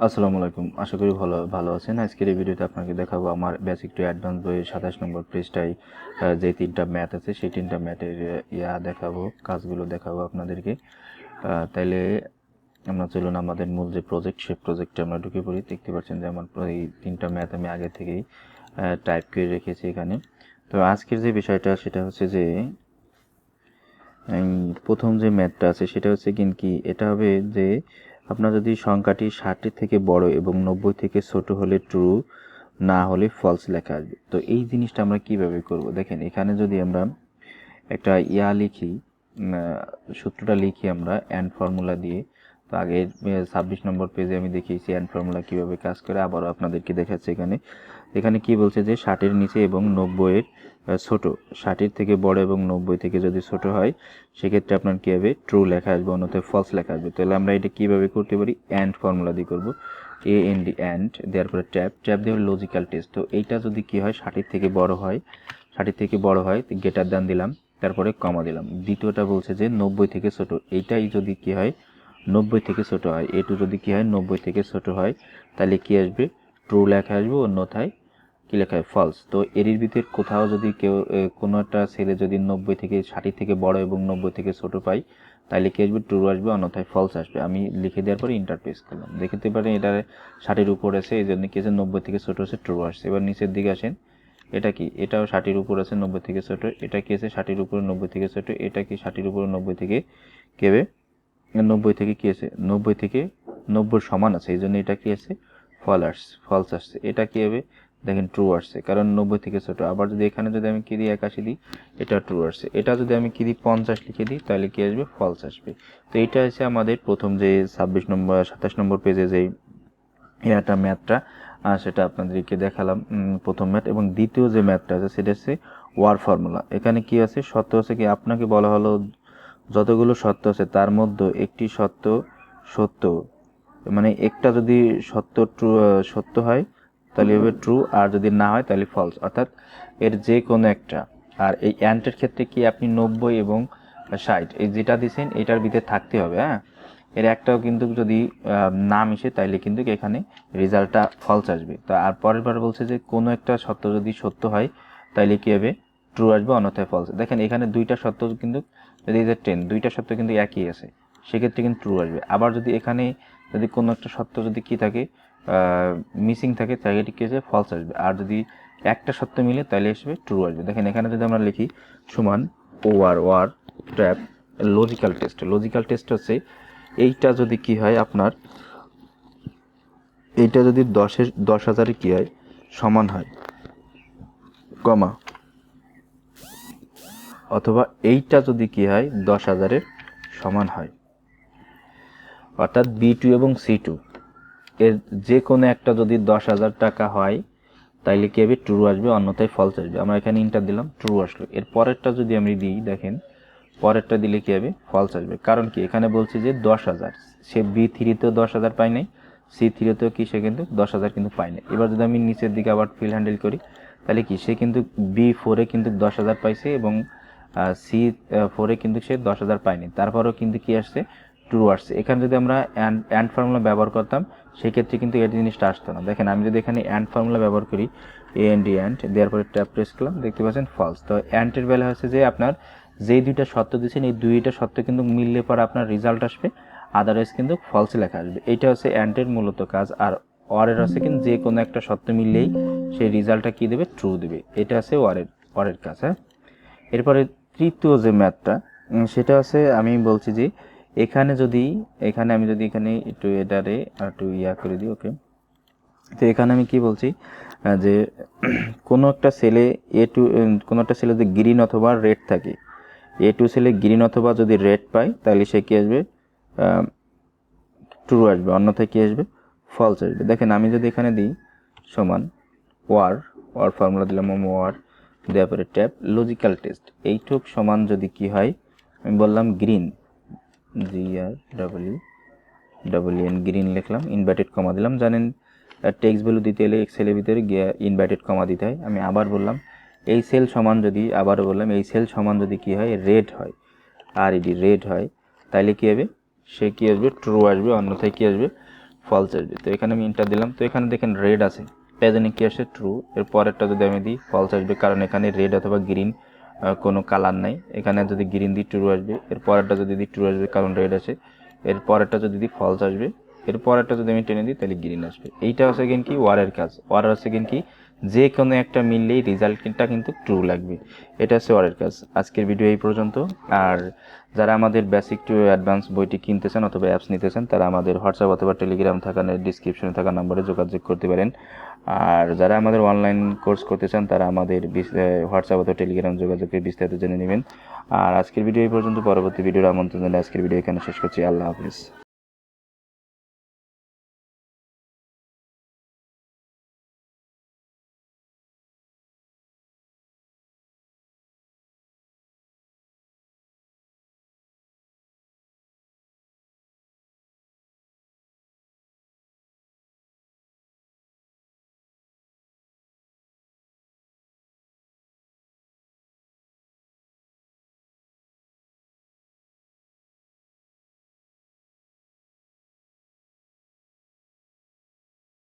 আসসালামু আলাইকুম। আশা করি ভালো ভালো আছেন। আজকের এই ভিডিওতে আপনাকে দেখাবো আমার বেসিক টু অ্যাডভান্স বইয়ের সাতাশ নম্বর আহ, যে তিনটা ম্যাথ আছে সেই তিনটা ম্যাথের ইয়া দেখাবো কাজগুলো দেখাবো আপনাদেরকে। তাইলে আমরা চলুন আমাদের মূল যে প্রজেক্ট সেই প্রজেক্টে আমরা ঢুকে পড়ি। দেখতে পাচ্ছেন যে আমার এই তিনটা ম্যাথ আমি আগে থেকেই টাইপ করে রেখেছি এখানে। তো আজকের যে বিষয়টা সেটা হচ্ছে যে প্রথম যে ম্যাথটা আছে সেটা হচ্ছে কিন কি এটা হবে যে আপনার যদি সংখ্যাটি ষাটের থেকে বড় এবং নব্বই থেকে ছোট হলে ট্রু না হলে ফলস লেখা আসবে। তো এই জিনিসটা আমরা কীভাবে করব? দেখেন, এখানে যদি আমরা একটা ইয়া লিখি সূত্রটা লিখি আমরা অ্যান্ড ফর্মুলা দিয়ে তো আগে ছাব্বিশ নম্বর পেজে আমি দেখিয়েছি অ্যান্ড ফর্মুলা কীভাবে কাজ করে, আবারও আপনাদেরকে দেখাচ্ছি এখানে। এখানে কি বলছে যে, ষাটের নিচে এবং নব্বইয়ের ছোট। ষাটের থেকে বড় এবং নব্বই থেকে যদি ছোট হয়, সেক্ষেত্রে আপনার কী হবে? ট্রু লেখা আসবে, অন্যথায় ফলস লেখা আসবে। তাহলে আমরা এটা কীভাবে করতে পারি? অ্যান্ড ফর্মুলা দিয়ে করব। এ এন ডি অ্যান্ড দেওয়ার পরে ট্যাপ ট্যাপ দিয়ে লজিক্যাল টেস্ট তো এইটা যদি কী হয়, ষাটের থেকে বড় হয়, ষাটের থেকে বড় হয় গেটার দান দিলাম, তারপরে কমা দিলাম। দ্বিতীয়টা বলছে যে, নব্বই থেকে ছোট। এইটাই যদি কী হয় নব্বই থেকে ছোট হয়। এ টু যদি কী হয়, নব্বই থেকে ছোট হয়, তাহলে কী আসবে? ট্রু লেখা আসবে অন্যথায় কী লেখা হয়? ফলস তো এরই ভিতরে কোথাও যদি কেউ কোনো একটা ছেলে যদি নব্বই থেকে ষাটের থেকে বড় এবং নব্বই থেকে ছোট পাই তাহলে কি আসবে? ট্রু আসবে অন্যথায় ফলস আসবে। আমি লিখে দেওয়ার পরে ইন্টারপ্রেস করলাম। দেখতে পারেন এটা ষাটের উপর আছে, এই জন্য কি আছে? নব্বই থেকে ছোট আছে ট্রু আসছে। এবার নিচের দিকে আসেন। এটা কি? এটাও ষাটের উপর আছে, নব্বই থেকে ছোট। এটা কি আছে? ষাটের উপরে নব্বই থেকে ছোট। এটা কি ষাটের উপরে নব্বই থেকে কেবে? নব্বই থেকে কী আছে? নব্বই থেকে নব্বই সমান আছে, এই জন্য এটা কী আছে? ফল আসছে ফলস আসছে। এটা কী হবে? দেখেন ট্রু আসছে। কারণ নব্বই থেকে ছোট। আবার যদি এখানে যদি আমি কি দিই, একাশি দিই, এটা ট্রু আসছে। এটা যদি আমি কি দিই, পঞ্চাশ লিখে দিই, তাহলে কী আসবে? ফলস আসবে। তো এটা হচ্ছে আমাদের প্রথম যে ছাব্বিশ নম্বর, সাতাশ নম্বর পেজে যে এটা ম্যাথটা সেটা আপনাদেরকে দেখালাম প্রথম ম্যাথ এবং দ্বিতীয় যে ম্যাথটা আছে, সেটা হচ্ছে ওয়ার ফর্মুলা এখানে কি আছে? সত্য আছে কি? আপনাকে বলা হলো যতগুলো সত্য আছে, তার মধ্যে একটি সত্য সত্য। মানে একটা যদি সত্য ট্রু সত্য হয়, তাহলে হবে ট্রু আর যদি না হয়, তাহলে ফলস অর্থাৎ এর যে কোনো একটা। আর এই অ্যান্টের ক্ষেত্রে কি আপনি নব্বই এবং ষাট, এই যেটা দিছেন, এটার ভিতরে থাকতে হবে হ্যাঁ? এর একটাও কিন্তু যদি না মিশে, তাইলে কিন্তু এখানে রেজাল্টটা ফলস আসবে। তো আর পরের বার বলছে যে কোনো একটা সত্য যদি সত্য হয়, তাইলে কী হবে? ট্রু আসবে, অন্যথায় ফলস দেখেন, এখানে দুইটা সত্য কিন্তু যদি এই যে টেন দুইটা সত্য কিন্তু একই আছে, সেক্ষেত্রে কিন্তু ট্রু আসবে। আবার যদি এখানে যদি কোনো একটা সত্য যদি কি থাকে মিসিং থাকে, তাহলে এটি কি ফলস আসবে। আর যদি একটা সত্য মিলে, তাহলে আসবে ট্রু আসবে। দেখেন, এখানে যদি আমরা লিখি, সমান O R or tab logical test logical test হচ্ছে, এইটা যদি কি হয় আপনার, এইটা যদি দশের, দশ হাজারে কী হয়? সমান হয়। কমা। অথবা এইটা যদি কি হয়, দশ হাজারের সমান হয়। অর্থাৎ বি টু এবং সি টু এর যে কোনো একটা যদি দশ হাজার টাকা হয়, তাইলে কি হবে? ট্রু আসবে, অন্যথায় ফলস আসবে। আমরা এখানে ইন্টার দিলাম ট্রু আসলো। এর পরেরটা যদি আমি দিই, দেখেন, পরেরটা দিলে কি হবে? ফলস আসবে। কারণ কি? এখানে বলছি যে দশ হাজার। সে বি থ্রিতেও দশ হাজার পায় নাই সি থ্রিতেও কি? সে কিন্তু দশ হাজার কিন্তু পায় নাই। এবার যদি আমি নিচের দিকে আবার ফিল হ্যান্ডেল করি তাহলে কি? সে কিন্তু বি ফোরে কিন্তু দশ হাজার পাইছে এবং সি ফোরে কিন্তু সে দশ হাজার পায়নি। তারপরেও কিন্তু কি আসছে? ট্রু আসছে। এখানে যদি আমরা অ্যান্ড অ্যান্ড ফর্মুলা ব্যবহার করতাম, সেক্ষেত্রে কিন্তু এই জিনিসটা আসতো না। দেখেন, আমি যদি এখানে অ্যান্ড ফর্মুলা ব্যবহার করি এ এন ডি অ্যান্ড দেওয়ার পরে ট্যাপ প্রেস করলাম, দেখতে পাচ্ছেন ফলস তো অ্যান্টের বেলা হচ্ছে যে আপনার যেই দুইটা সত্য দিচ্ছেন এই দুইটা সত্য কিন্তু মিললে পরে আপনার রেজাল্ট আসবে। আদারওয়াইজ কিন্তু ফলস লেখা আসবে। এইটা হচ্ছে অ্যান্টের মূলত কাজ। আর ওয়ারের হচ্ছে কিন্তু যে কোনো একটা সত্য মিললেই সেই রেজাল্টটা কী দেবে? ট্রু দেবে। এটা হচ্ছে ওয়ারের ওয়ারের কাজ হ্যাঁ? এরপরে তৃতীয় যে ম্যাথটা সেটা আছে আমি বলছি যে এখানে যদি, এখানে আমি যদি এখানে একটু এটারে আর একটু ইয়া করে দিই, ওকে? তো এখানে আমি কি বলছি যে কোনো একটা সেলে এ টু কোনো একটা সেলে যদি গ্রিন অথবা রেড থাকে এ টু সেলে গ্রিন অথবা যদি রেড পায়, তাহলে সে কি আসবে? ট্রু আসবে, অন্যথায় কি আসবে? ফলস আসবে। দেখেন, আমি যদি এখানে দিই সমান, ওয়ার ওয়ার ফর্মুলা দিলাম, ওয়ার দেওয়ার পরে ট্যাপ লজিক্যাল টেস্ট এইটুক সমান যদি কি হয়, আমি বললাম green G R W W N green লিখলাম ইনভার্টেড কমা দিলাম। জানেন টেক্সট ভ্যালু দিতে এলে এক্সেলের ভিতরে ইনভার্টেড কমা দিতে হয়। আমি আবার বললাম, এই সেল সমান যদি আবারও বললাম, এই সেল সমান যদি কি হয় রেড হয় আর এটি রেড হয় তাহলে কি হবে? সে কি আসবে? ট্রু আসবে, অন্যথায় কি আসবে? ফলস আসবে। তো এখানে আমি ইন্টার দিলাম। তো এখানে দেখেন রেড আছে। প্যাজেনে কি আসে? ট্রু এর পরেরটা যদি আমি দিই ফলস আসবে, কারণ এখানে রেড অথবা গ্রিন কোনো কালার নাই। এখানে যদি গ্রিন দিই ট্রু আসবে। এর পরেরটা যদি দিই ট্রু আসবে, কারণ রেড আছে। এর পরেরটা যদি দিই ফলস আসবে। এর পরেরটা যদি আমি টেনে দিই, তাহলে গ্রিন আসবে। এইটা হচ্ছে কিন্তু কি? ওয়ারের কাজ। ওয়ার হচ্ছে কিন্তু কি? যে কোনো একটা মিললেই রেজাল্টটা কিন্তু ট্রু লাগবে। এটা হচ্ছে ওয়ারের কাজ। আজকের ভিডিও এই পর্যন্ত। আর যারা আমাদের বেসিক টু অ্যাডভান্স বইটি কিনতে চান অথবা অ্যাপস নিতে চান তারা আমাদের হোয়াটসঅ্যাপ অথবা টেলিগ্রাম থাকা ডিসক্রিপশনে থাকা নম্বরে যোগাযোগ করতে পারেন। আর যারা আমাদের অনলাইন কোর্স করতে চান, তারা আমাদের হোয়াটসঅ্যাপ অথবা টেলিগ্রাম যোগাযোগের বিস্তারিত জেনে নেবেন। আর আজকের ভিডিও এই পর্যন্ত। পরবর্তী ভিডিওর আমন্ত্রণ জানিয়ে আজকের ভিডিও এখানে শেষ করছি। আল্লাহ হাফিজ।